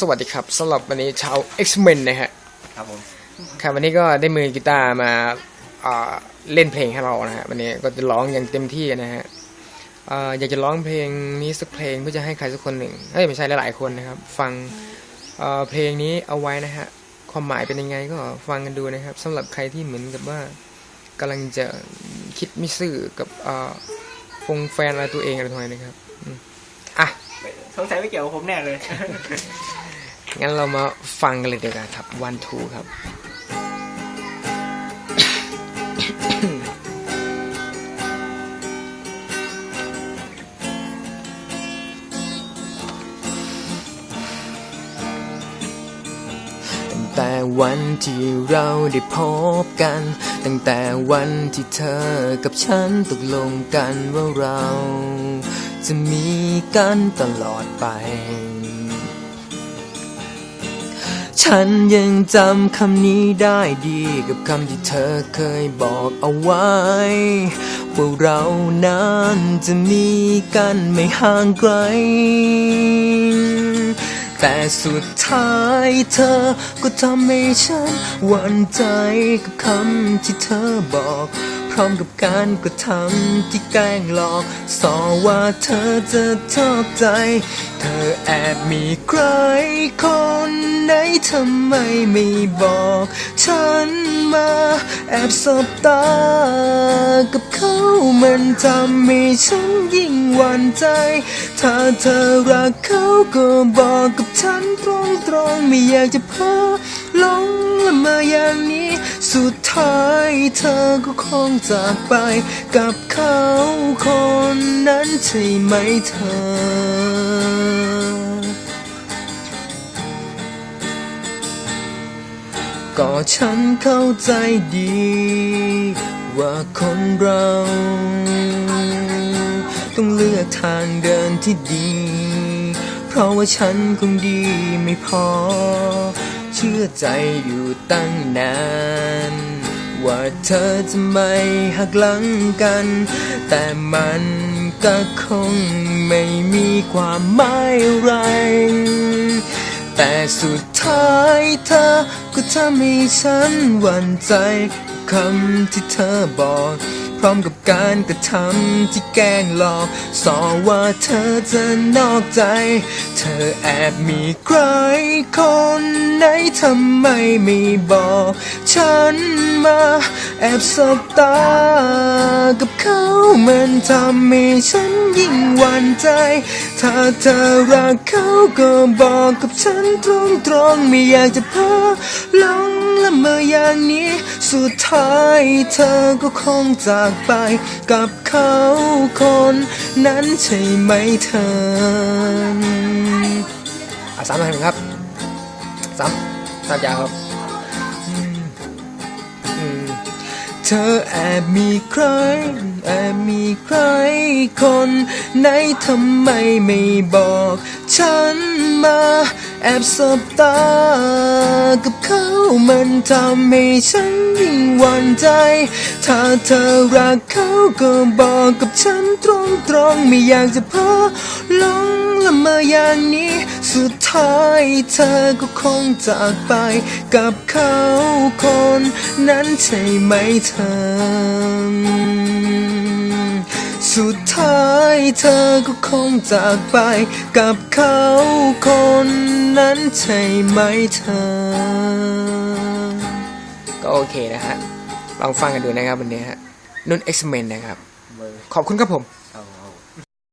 สวัสดีครับสำหรับวันนี้ชาว X-Men นะฮะครับผมครับวันนี้ก็ได้มือกีตาร์มาอ่าเล่นเพลงให้เรานะฮะวันนี้ก็จะร้องอย่างเต็มที่นะฮะอ่าอยากจะร้องเพลงนี้สักเพลงเพื่อจะให้ใครสักคนหนึ่งเอ้ยไม่ใช่หลายๆคนนะครับ ฟังอ่าเพลงนี้เอาไว้นะฮะความหมายเป็นยังไงก็ฟังกันดูนะครับสำหรับใครที่เหมือนกับว่ากำลังจะคิดไม่ซื่อกับอ่าฟงแฟนอะไรตัวเองอะไรทำไมนะครับอืมอะสงสัยไม่เกี่ยวกับผมแน่เลย งั้นเรามาฟังกันเลยดีกว่าครับ one two ครับตั้งแต่วันที่เราได้พบกัน ตั้งแต่วันที่เธอกับฉันตกลงกันว่าเรา จะมีกันตลอดไป ฉันยังจำคำนี้ได้ดีกับคำที่เธอเคยบอกเอาไว้ ว่าเรานั้นจะมีกันไม่ห่างไกล แต่สุดท้ายเธอก็ทำให้ฉันหวั่นใจกับคำที่เธอบอก พร้อมกับการกระทำที่แกล้งหลอกสอว่าเธอจะชอบใจ เธอแอบมีใครคนไหนทำไมไม่บอก ฉันมาแอบสบตา กับเขามันทำให้ฉันยิ่งหวั่นใจ ถ้าเธอรักเขาก็บอกกับฉันตรงๆไม่อยากจะเพ้อหลงละเมาอย่างนี้ สุดท้ายเธอก็คงจากไป กับเขาคนนั้นใช่ไหมเธอ ก็ฉันเข้าใจดี ว่าคนเรา ต้องเลือกทางเดินที่ดี เพราะว่าฉันคงดีไม่พอ เชื่อใจอยู่ตั้งนาน ว่าเธอจะไม่หักหลังกัน แต่มันก็คงไม่มีความหมายอะไร แต่สุดท้ายเธอก็ทำให้ฉันหวั่นใจคำที่เธอบอก ร้อมกับการกระทำที่แกล้งหลอกสอว่าเธอจะนอกใจ เธอแอบมีใครคนไหนทำไมไม่บอก ฉันมาแอบสบตากับเขา มันทำให้ฉันยิ่งหวั่นใจ ถ้าเธอรักเขาก็บอกกับฉันตรงๆ ไม่อยากจะเพ้อหลงละเมออย่างนี้ สุดท้ายเธอก็คงจากไป กับเขาคนนั้นใช่ไหมเธออะสามหนาทีครับสามสามยาวครับ เธอแอบมีใคร แอบมีใครคนไหนทำไมไม่บอก ฉันมาแอบสบตากับเขา มันทำให้ฉันยิ่งหวั่นใจ ถ้าเธอรักเขาก็บอกกับฉันตรงๆ ไม่อยากจะเพ้อหลงละเมออย่างนี้ สุดท้ายเธอก็คงจากไป กับเขาคนนั้นใช่ไหมเธอสุดท้ายเธอก็คงจากไป กับเขาคนนั้นใช่ไหมเธอ ก็โอเคนะฮะลองฟังกันดูนะครับวันนี้ฮะนุ่น X-Men นะครับขอบคุณครับผมครับผม